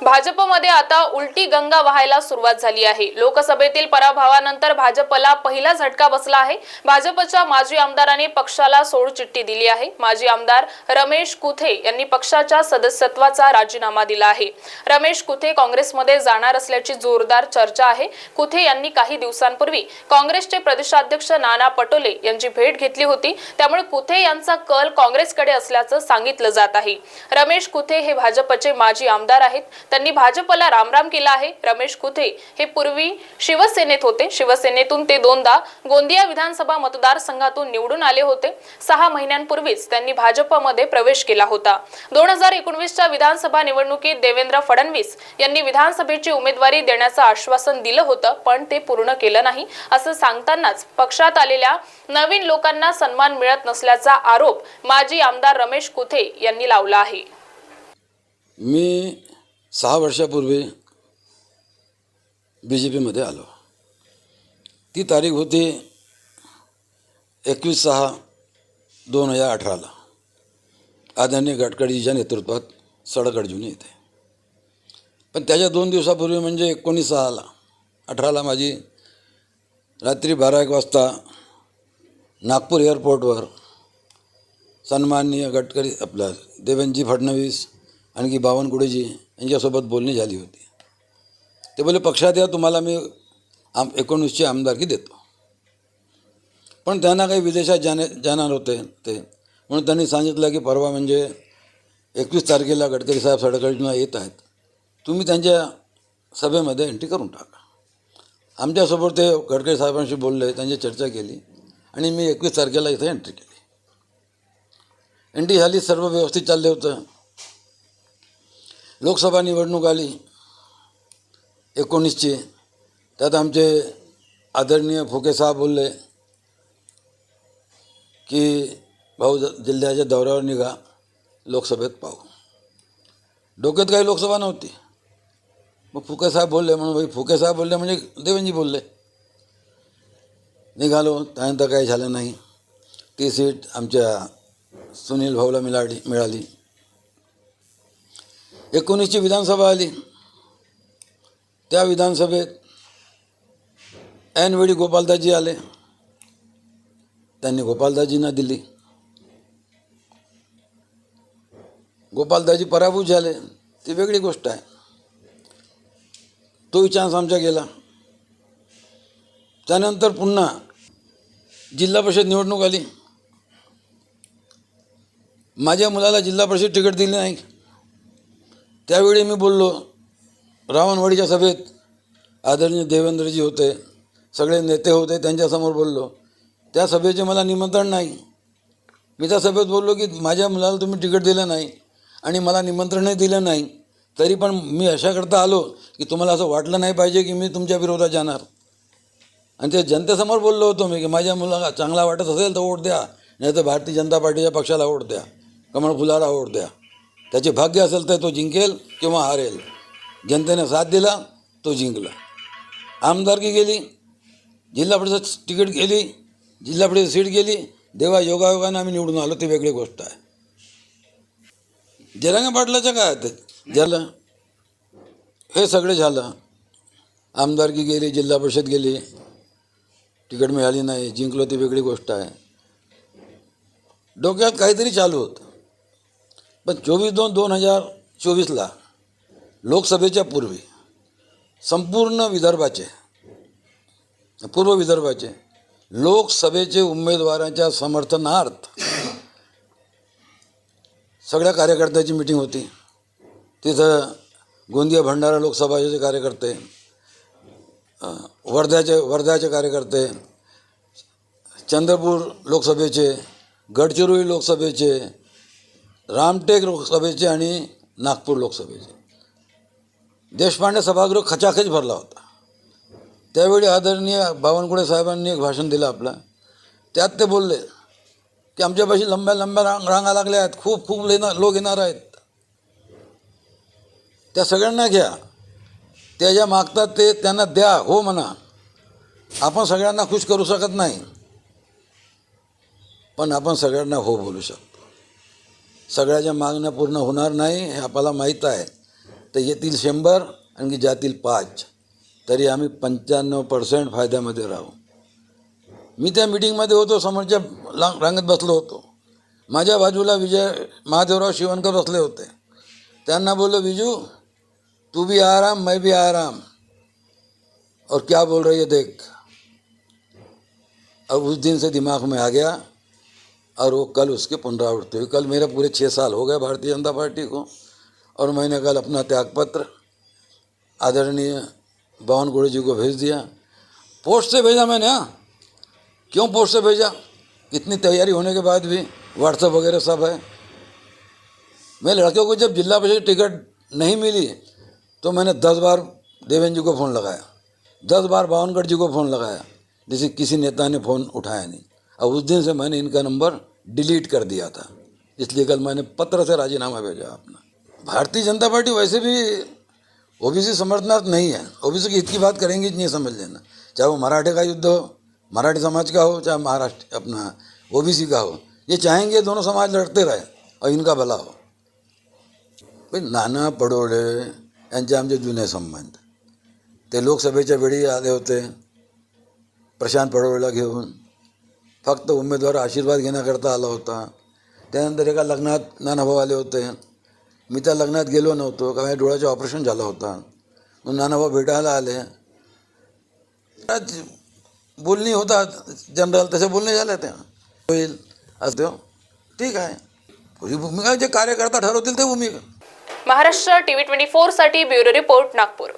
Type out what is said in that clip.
भाजपमध्ये आता उलटी गंगा वाहायला सुरुवात झाली आहे. लोकसभेतील पराभवानंतर भाजपला पहिला झटका बसला आहे. भाजपच्या माजी आमदारांनी पक्षाला सोडचिठ्ठी दिली आहे. माजी आमदार रमेश कुथे यांनी पक्षाच्या सदस्यत्वाचा राजीनामा दिला आहे. रमेश कुथे काँग्रेसमध्ये जाणार असल्याची जोरदार चर्चा आहे. कुथे यांनी काही दिवसांपूर्वी काँग्रेसचे प्रदेशाध्यक्ष नाना पटोले यांची भेट घेतली होती. त्यामुळे कुथे यांचा कल काँग्रेसकडे असल्याचं सांगितलं जात आहे. रमेश कुथे हे भाजपचे माजी आमदार आहेत. त्यांनी भाजपला रामराम केला आहे. रमेश कुथे? हे पूर्वी शिवसेनेत होते. शिवसेनेतून ते दोनदा गोंदिया विधानसभा मतदारसंघातून निवडून आले होते. सहा महिन्यांपूर्वीच त्यांनी भाजपमध्ये प्रवेश केला होता. दोन हजार एकोणवीसच्या विधानसभा निवडणुकीत देवेंद्र फडणवीस यांनी विधानसभेची उमेदवारी देण्याचं आश्वासन दिलं होतं पण ते पूर्ण केलं नाही. असं सांगतानाच पक्षात आलेल्या नवीन लोकांना सन्मान मिळत नसल्याचा आरोप माजी आमदार रमेश कुथे यांनी लावला आहे. मी सहा वर्षापूर्वी बी जे पीमध्ये आलो. ती तारीख होती एकवीस सहा दोन हजार अठराला. आदरणीय गडकरीच्या नेतृत्वात सडक अडजून येते पण त्याच्या दोन दिवसापूर्वी म्हणजे एकोणीस सहाला अठराला माझी रात्री बारा एक वाजता नागपूर एअरपोर्टवर सन्माननीय गडकरी आपला देवेंद्रजी फडणवीस आणखी बावनकुळेजी यांच्यासोबत बोलणी झाली होती. ते बोले पक्षात या तुम्हाला मी आम एकोणीसची आमदारकी देतो. पण त्यांना काही विदेशात जाणे जाणार होते ते. म्हणून त्यांनी सांगितलं की परवा म्हणजे एकवीस तारखेला गडकरी साहेब सडकडीनं येत आहेत. तुम्ही त्यांच्या सभेमध्ये एंट्री करून टाका. आमच्यासोबत ते गडकरी साहेबांशी बोलले त्यांची चर्चा केली आणि मी एकवीस तारखेला इथे एंट्री केली. एंट्री झाली सर्व व्यवस्थित चालले होतं. लोकसभा निवडणूक आली. एकोणीसची. त्यात आमचे आदरणीय फुके साहेब बोलले की भाऊ जिल्ह्याच्या दौऱ्यावर निघा लोकसभेत पाहू. डोक्यात काही लोकसभा नव्हती. मग फुके साहेब बोलले म्हणून भाई फुके साहेब बोलले म्हणजे देवेंजी बोलले. निघालो त्यानंतर काही झालं नाही. ती सीट आमच्या सुनील भाऊला मिळाली मिळाली. एकोणीसची विधानसभा आली. त्या विधानसभेत ऐनवेळी गोपालदाजी आले. त्यांनी गोपालदाजींना दिली. गोपालदाजी पराभूत झाले. ती वेगळी गोष्ट आहे. तोही चान्स आमचा गेला. त्यानंतर पुन्हा जिल्हा परिषद निवडणूक आली. माझ्या मुलाला जिल्हा परिषद तिकीट दिली नाही. त्यावेळी मी बोललो रावणवाडीच्या सभेत आदरणीय देवेंद्रजी होते सगळे नेते होते त्यांच्यासमोर बोललो त्या सभेचे मला निमंत्रण नाही. मी त्या सभेत बोललो की माझ्या मुलाला तुम्ही तिकीट दिलं नाही आणि मला निमंत्रणही दिलं नाही. तरी पण मी अशाकरता आलो की तुम्हाला असं वाटलं नाही पाहिजे की मी तुमच्या विरोधात जाणार. आणि ते जनतेसमोर बोललो होतो मी की माझ्या मुलाला चांगला वाटत असेल तर वोट द्या नाही तर भारतीय जनता पार्टीच्या पक्षाला वोट द्या कमळ फुलाला वोट द्या. त्याचे भाग्य असेल तर तो जिंकेल किंवा हारेल. जनतेने साथ दिला तो जिंकला. आमदारकी गेली जिल्हा परिषद तिकीट गेली जिल्हा परिषद सीट गेली देवा योगायोगाने आम्ही निवडून आलो ती वेगळी गोष्ट आहे. जरांगे पाटलाचं काय ते झालं हे सगळे झालं आमदारकी गेली जिल्हा परिषद गेली तिकीट मिळाली नाही जिंकलो ती वेगळी गोष्ट आहे. डोक्यात काहीतरी चालू होतं. पण चोवीस दोन दोन हजार चोवीसला लोकसभेच्या पूर्वी संपूर्ण विदर्भाचे पूर्व विदर्भाचे लोकसभेचे उमेदवारांच्या समर्थनार्थ सगळ्या कार्यकर्त्याची मिटिंग होती. तिथं गोंदिया भंडारा लोकसभाचे कार्यकर्ते वर्ध्याचे वर्ध्याचे कार्यकर्ते चंद्रपूर लोकसभेचे गडचिरोली लोकसभेचे रामटेक लोकसभेचे आणि नागपूर लोकसभेचे. देशपांडे सभागृह खचाखच भरला होता. त्यावेळी आदरणीय बावनकुळे साहेबांनी एक भाषण दिलं आपलं. त्यात ते बोलले की आमच्यापाशी लंब्या लंब्या रांग रांगा लागल्या आहेत. खूप खूप लेणार लोक येणार आहेत. त्या सगळ्यांना घ्या. त्या ज्या मागतात ते त्यांना द्या. हो म्हणा. आपण सगळ्यांना खुश करू शकत नाही. पण आपण सगळ्यांना हो बोलू शकतो. सगळ्याच्या मागण्या पूर्ण होणार नाही हे आपल्याला माहीत आहे. तर येतील शंभर आणखी जातील पाच. तरी आम्ही पंच्याण्णव पर्सेंट फायद्यामध्ये राहू. मी त्या मिटिंगमध्ये होतो समोरच्या लांग रांगत बसलो होतो. माझ्या बाजूला विजय महादेवराव शिवणकर बसले होते. त्यांना बोललो विजू तू भी आराम मैं भी आराम. और क्या बोल रही है देख. अब उस दिन से दिमाग में आ गया और वो कल उसके पुनरावृत्ति हुई। कल मेरे पूरे छः साल हो गए भारतीय जनता पार्टी को। और मैंने कल अपना त्यागपत्र आदरणीय बावन गोड़े जी को भेज दिया। पोस्ट से भेजा मैंने हाँ। क्यों पोस्ट से भेजा? इतनी तैयारी होने के बाद भी व्हाट्सएप वगैरह सब है। मैं लड़के को जब जिला परिषद टिकट नहीं मिली तो मैंने दस बार देवेंद्र जी को फ़ोन लगाया। दस बार बावनगढ़ जी को फ़ोन लगाया, जैसे किसी नेता ने फ़ोन उठाया नहीं। और उस दिन से मैंने इनका नंबर डिलीट कर दिया था। इसलिए कल मैंने पत्र से राजीनामा भेजा अपना। भारतीय जनता पार्टी वैसे भी ओबीसी समर्थनार्थ नहीं है। ओबीसी की हित की बात करेंगे नहीं समझ लेना। चाहे वो मराठे का युद्ध हो, मराठी समाज का हो, चाहे महाराष्ट्र अपना ओबीसी का हो, ये चाहेंगे दोनों समाज लड़ते रहे और इनका भला हो। भाई, नाना पडोळे यांचे आमचे जुने संबंध। ते लोकसभेच्या वेळी आले होते, प्रशांत पडोळेला घेऊन। फक्त उमेदवार आशीर्वाद घेण्याकरता आला होता. त्यानंतर एका लग्नात नानाभाऊ आले होते. मी त्या लग्नात गेलो नव्हतो का माझ्या डोळ्याचं ऑपरेशन झालं होता. मग नानाभाऊ भेटायला आले. बोलणी होतात जनरल तसे बोलणे झाले त्या. होईल असं ठीक आहे. पुरी भूमिका जे कार्यकर्ता ठरवतील ते भूमिका. महाराष्ट्र टीव्ही ट्वेंटी फोरसाठी ब्युरो रिपोर्ट नागपूर.